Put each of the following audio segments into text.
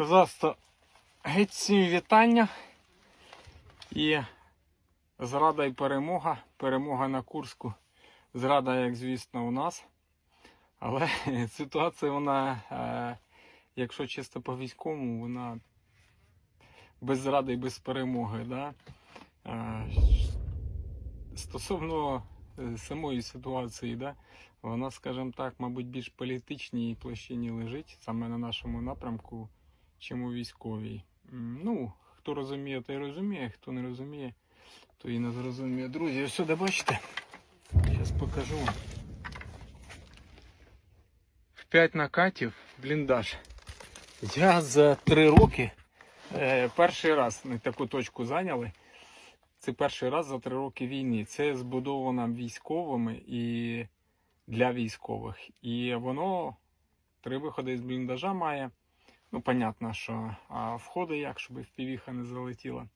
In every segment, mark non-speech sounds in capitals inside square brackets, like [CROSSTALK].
Козацтво геть всім вітання. І зрада і перемога. Перемога на Курську. Зрада, як звісно, у нас. Але [LAUGHS] ситуація, вона, е, якщо чисто по військовому, вона без зради і без перемоги. Да? Е, Стосовно е, самої ситуації, да? вона, скажімо так, мабуть, більш політичній площині лежить саме на нашому напрямку, чим у військовій. Ну, хто розуміє, той розуміє, хто не розуміє, то і не зрозуміє. Друзі, ось сюди бачите? Зараз покажу вам. В 5 накатів бліндаж. Я за 3 роки е, перший раз на таку точку зайняли. Це перший раз за 3 роки війни. Це збудовано військовими і для військових. І воно три виходи з бліндажа має. Ну, понятно, що а входи як, щоб впівіха не залетіла.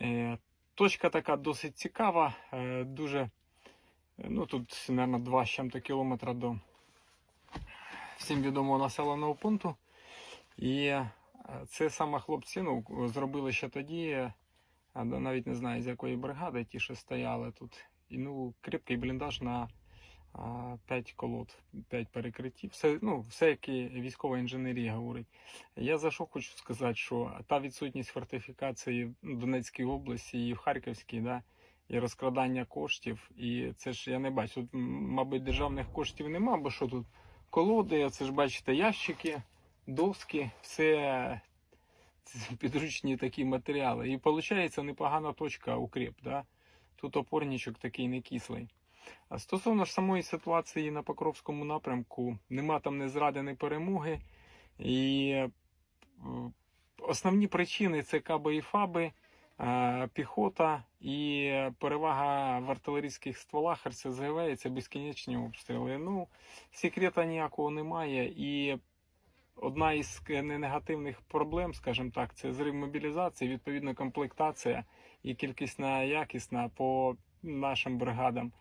Е, точка така досить цікава. Е, дуже, е, ну тут, мабуть, 2 з чим-то кілометра до всім відомого населеного пункту. І е, це саме хлопці ну, зробили ще тоді. е, навіть не знаю з якої бригади, ті, що стояли тут. І ну, кріпкий бліндаж на 5 колод, 5 перекриттів. Все, ну, все, як і військова інженерія говорить. Я за що хочу сказати, що та відсутність фортифікації в Донецькій області і в Харківській, да, і розкрадання коштів. І це ж я не бачу. Тут, мабуть, державних коштів нема, бо що тут колоди, це ж бачите, ящики, доски, все підручні такі матеріали. І виходить непогана точка укріп. Да? Тут опорничок такий не кислий. Стосовно ж самої ситуації на Покровському напрямку, нема там ні зради, ні перемоги. І е, основні причини це каби і фаби, е, піхота і перевага в артилерійських стволах РСЗВ це безкінечні обстріли. Ну, секрета ніякого немає. І одна із негативних проблем, скажімо так, це зрив мобілізації, відповідно комплектація і кількісна якісна по нашим бригадам.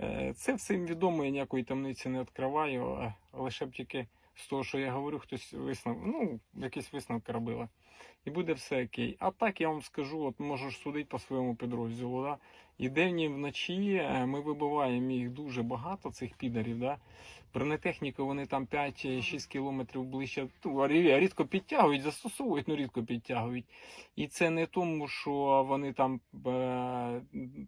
Е, Це всім відомо, я ніякої тамниці не відкриваю, лише б тільки з того, що я говорю, хтось висновок, ну, якісь висновки робили. І буде все окей. А так я вам скажу, от можеш судити по своєму підрозділу. Да? І день вночі е, ми вибиваємо їх дуже багато, цих підарів. Да? Бронетехніку вони там 5-6 кілометрів ближче. Ну, рідко підтягують, застосовують, ну рідко підтягують. І це не тому, що вони там. Е,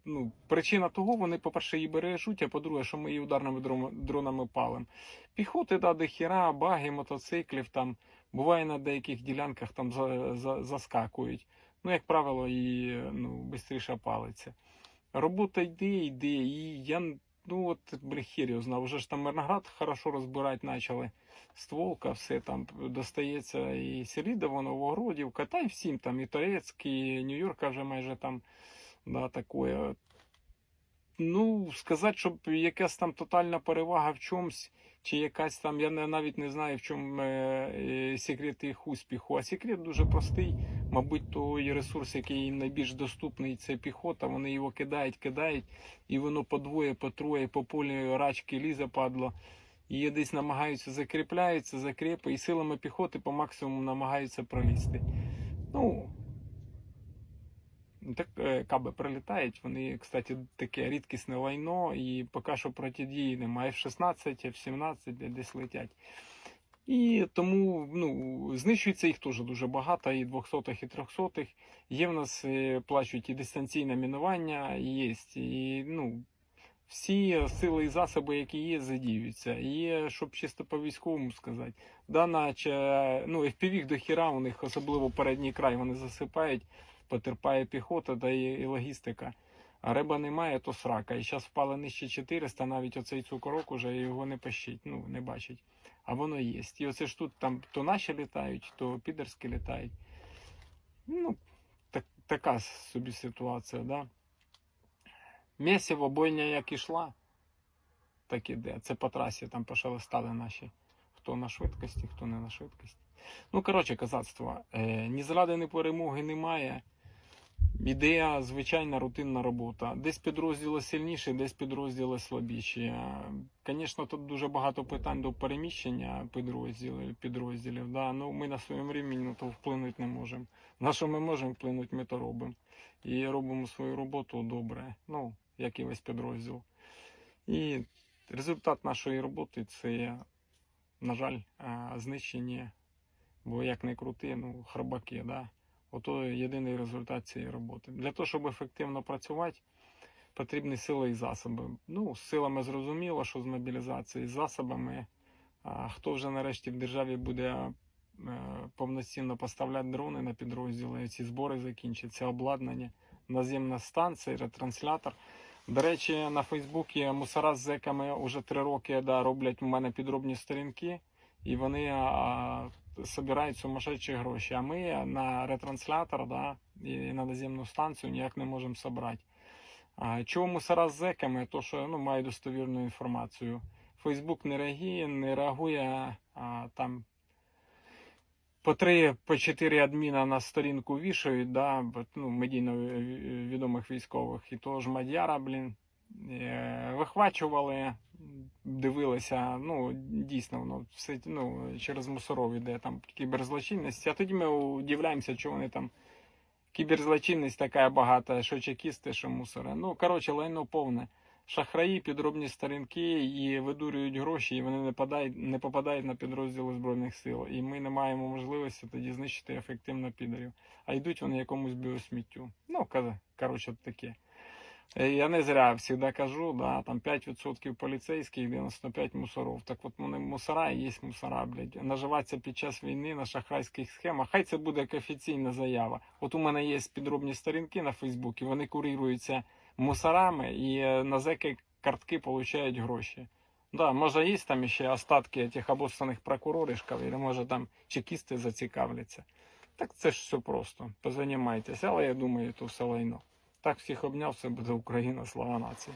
ну, причина того, вони, по-перше, її бережуть, а по-друге, що ми її ударними дронами палимо. Піхоти, да, до хіра, баги, мотоциклів там. Буває на деяких ділянках там за, за, заскакують. Ну, як правило, і ну, швидше палиться. Робота йде, йде, і я ну от його знав. Вже ж там Мирноград хорошо розбирати почали. Стволка, все там достається і Селідово, Новогродівка, та й всім там, і Торецьк, і Нью-Йорка вже майже там да, такое. Ну, сказати, щоб якась там тотальна перевага в чомусь, чи якась там, я навіть не знаю, в чому е, е, секрет їх успіху. А секрет дуже простий. Мабуть, той ресурс, який їм найбільш доступний, це піхота. Вони його кидають, кидають, і воно по двоє, по троє, по полі рачки лізе падло. І десь намагаються закріпляються, закріпи, і силами піхоти по максимуму намагаються пролізти. Ну, так е, каби прилітають, вони, кстати, таке рідкісне лайно, і поки що протидії немає. F-16, F-17 де- десь летять. І тому ну, знищується їх теж дуже багато, і 200-х, і 300-х. Є в нас е, плачуть і дистанційне мінування, є. І, ну, всі сили і засоби, які є, задіюються. Є, щоб чисто по військовому сказати, дана ну, FPV до хіра, у них особливо передній край вони засипають, потерпає піхота та і, логістика. А риба немає, то срака. І зараз впали нижче 400, навіть оцей цукорок уже його не пощить, ну, не бачить. А воно є. І оце ж тут там то наші літають, то підерські літають. Ну, так, така собі ситуація, да. Місіво бойня як ішла, так іде. Це по трасі там пошелестали наші. Хто на швидкості, хто не на швидкості. Ну, коротше, казацтво, е, ні зради, ні перемоги немає. Іде звичайна рутинна робота. Десь підрозділи сильніші, десь підрозділи слабіші. Звісно, тут дуже багато питань до переміщення підрозділів. підрозділів да. ну, ми на своєму рівні на то вплинути не можемо. На що ми можемо вплинути, ми то робимо. І робимо свою роботу добре, ну, як і весь підрозділ. І результат нашої роботи це, на жаль, е, знищення, бо як не крути, ну, храбаки. Да? Ото єдиний результат цієї роботи. Для того, щоб ефективно працювати, потрібні сили і засоби. Ну, з силами зрозуміло, що з мобілізацією, з засобами. Хто вже нарешті в державі буде е, повноцінно поставляти дрони на підрозділи, ці збори закінчаться, обладнання, наземна станція, ретранслятор. До речі, на Фейсбуці мусора з зеками вже три роки да, роблять у мене підробні сторінки, і вони собирають сумасшедші гроші. А ми на ретранслятор да, і на наземну станцію ніяк не можемо собрати. Чого мусора з зеками? То, що ну, маю достовірну інформацію. Фейсбук не реагує, не реагує а, там. По три, по чотири адміна на сторінку вішають, да, ну, медійно відомих військових. І того ж Мадяра, блін, вихвачували, дивилися, ну, дійсно, воно все ну, через мусоров іде там кіберзлочинність. А тоді ми удивляємося, що вони там. Кіберзлочинність така багата, що чекісти, що мусори. Ну, коротше, лайно повне. Шахраї, підробні сторінки і видурюють гроші, і вони не попадають, не попадають на підрозділи Збройних сил. І ми не маємо можливості тоді знищити ефективно підарів. А йдуть вони якомусь біосміттю. Ну, коротше, таке. Е, Я не зря завжди кажу, да, там 5% поліцейських, 95 мусоров. Так от вони мусора і є мусора, блядь. Наживатися під час війни на шахрайських схемах. Хай це буде як офіційна заява. От у мене є підробні сторінки на Фейсбуці, вони куріруються мусорами і е, на зеки картки получають гроші. Да, може, є там ще остатки тих обоссаних прокуроришків, або може там чекісти зацікавляться. Так це ж все просто. Позанімайтеся, але я думаю, то все лайно. Так всіх обняв, все буде Україна, слава нації.